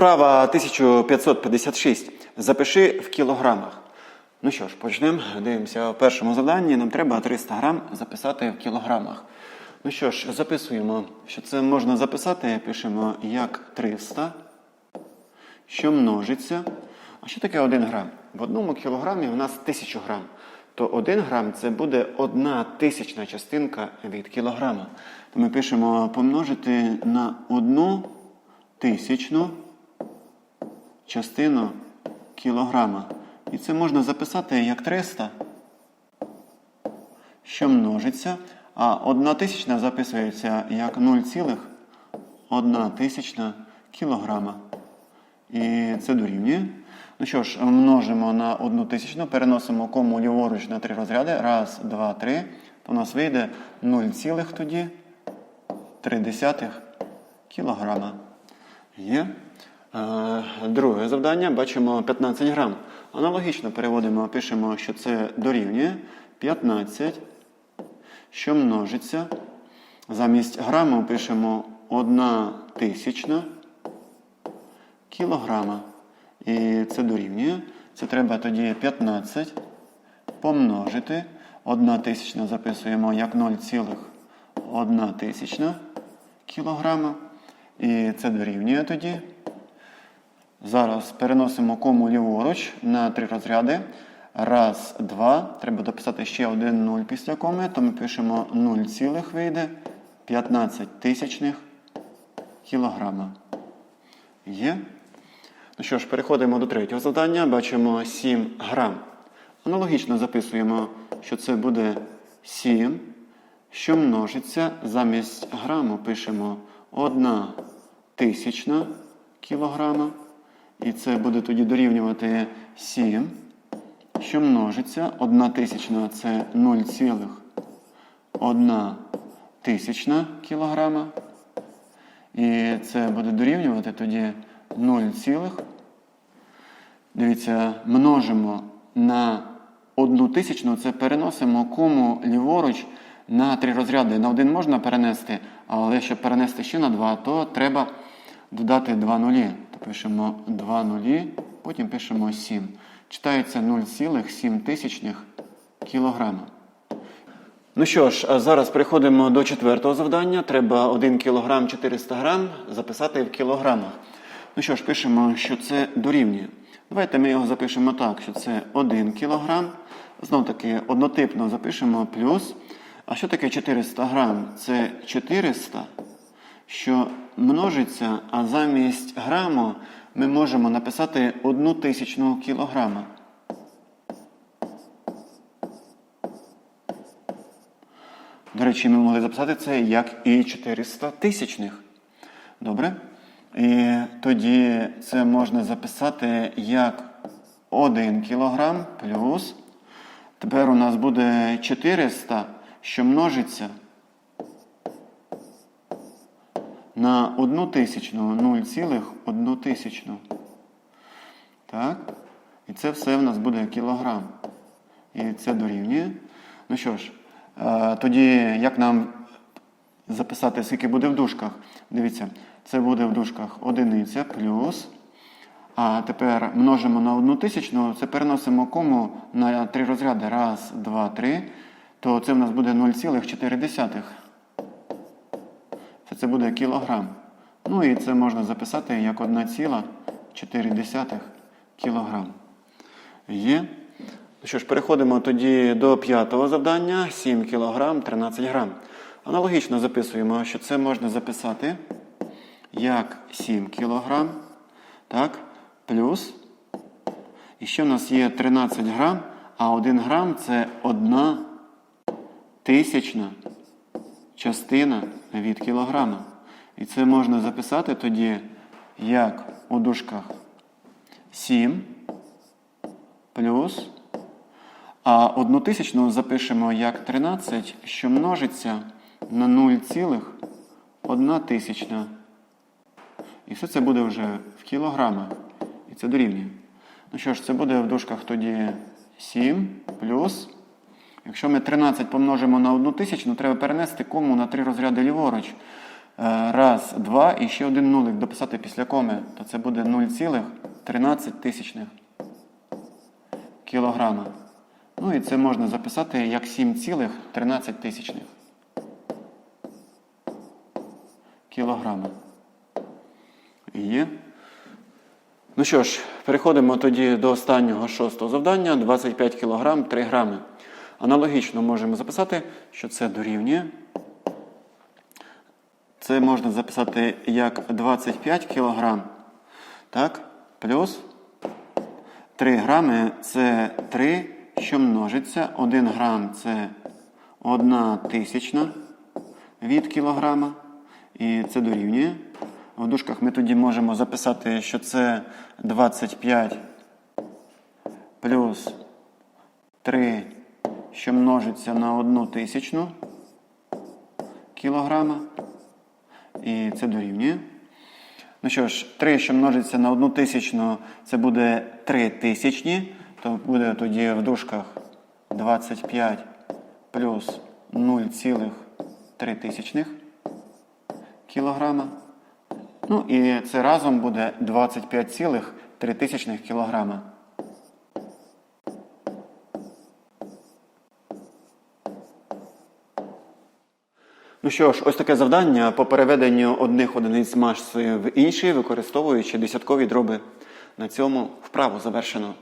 Вправа 1556. Запиши в кілограмах. Ну що ж, почнемо. Дивимося в першому завданні. Нам треба 300 грам записати в кілограмах. Ну що ж, записуємо, що це можна записати. Пишемо як 300, що множиться. А що таке 1 грам? В одному кілограмі у нас 1000 грам. То 1 грам це буде одна тисячна частинка від кілограма. То ми пишемо помножити на одну тисячну частину кілограма. І це можна записати як 300, що множиться. А одна тисячна записується як 0,1 тисячна кілограма. І це дорівнює. Ну що ж, множимо на одну тисячну, переносимо кому ліворуч на три розряди. Раз, два, три. То у нас вийде 0, тоді 3 кілограма. Є. Е, Друге завдання бачимо 15 грам. Аналогічно переводимо, пишемо, що це дорівнює 15, що множиться. Замість граму пишемо 1 тисячна кілограма. І це дорівнює. Це треба тоді 15 помножити. 1 тисячна записуємо як 0,1 тисячна кілограма. І це дорівнює тоді. Зараз переносимо кому ліворуч на три розряди. Раз, два. Треба дописати ще один 0 після коми, то ми пишемо 0, цілих вийде 15 тисячних кілограма. Є. Ну що ж, переходимо до третього завдання. Бачимо 7 грам. Аналогічно записуємо, що це буде 7, що множиться. Замість граму пишемо 1 тисячна кілограма. І це буде тоді дорівнювати 7, що множиться. 1 тисячна це 0,1 тисячна кілограма. І це буде дорівнювати тоді 0, цілих. Дивіться, множимо на 1 тисячну, це переносимо кому ліворуч на три розряди. На один можна перенести, але щоб перенести ще на 2, то треба додати 2 нулі. То пишемо 2 нулі, потім пишемо 7. Читається 0,7 тисячних кілограма. Ну що ж, а зараз переходимо до четвертого завдання. Треба 1 кг 400 грам записати в кілограмах. Ну що ж, пишемо, що це дорівнює. Давайте ми його запишемо так, що це 1 кг. Знов таки однотипно запишемо плюс. А що таке 400 грам? Це 400, що множиться, а замість граму ми можемо написати 1 тисячну кілограма. До речі, ми могли записати це як і 400 тисячних. Добре? І тоді це можна записати як 1 кілограм плюс. Тепер у нас буде 400, що множиться на 1 тисячну, 0,1 тисячну. Так? І це все в нас буде кілограм. І це дорівнює. Ну що ж, е, тоді як нам записати, скільки буде в дужках? Дивіться, це буде в дужках одиниця плюс. А тепер множимо на одну тисячну, це переносимо кому на три розряди. Раз, два, три. То це в нас буде 0,4. Це, буде кілограм. Ну і це можна записати як 1,4 кілограм. Є. Ну що ж, переходимо тоді до п'ятого завдання. 7 кг 13 грам. Аналогічно записуємо, що це можна записати як 7 кг. Так, плюс. І ще в нас є 13 грам, а 1 грам це 1 тисячна частина від кілограма. І це можна записати тоді як у дужках 7 плюс. А одну тисячну запишемо як 13, що множиться на 0,1 тисячна. І все це буде вже в кілограмах. І це дорівнює. Ну що ж, це буде в дужках тоді 7 плюс. Якщо ми 13 помножимо на 1 тисячну, треба перенести кому на 3 розряди ліворуч. е, раз, два і ще один нулик дописати після коми, то це буде 0,13 тисячних кілограма. Ну і це можна записати як 7,13 тисячних кілограма. Є. Ну що ж, переходимо тоді до останнього шостого завдання 25 кг 3 грами. Аналогічно можемо записати, що це дорівнює. Це можна записати як 25 кг, так, плюс 3 грами це 3, що множиться. 1 грам це 1 тисячна від кілограма. І це дорівнює. В дужках ми тоді можемо записати, що це 25 плюс 3, що множиться на 1 тисячну кілограма. І це дорівнює. Ну що ж, 3, що множиться на 1 тисячну, це буде 3 тисячні. То буде тоді в дужках 25 плюс 0,3 тисячних кілограма. Ну і це разом буде 25,3 кілограма. Ну що ж, ось таке завдання по переведенню одних одиниць маси в інші, використовуючи десяткові дроби. На цьому вправу завершено.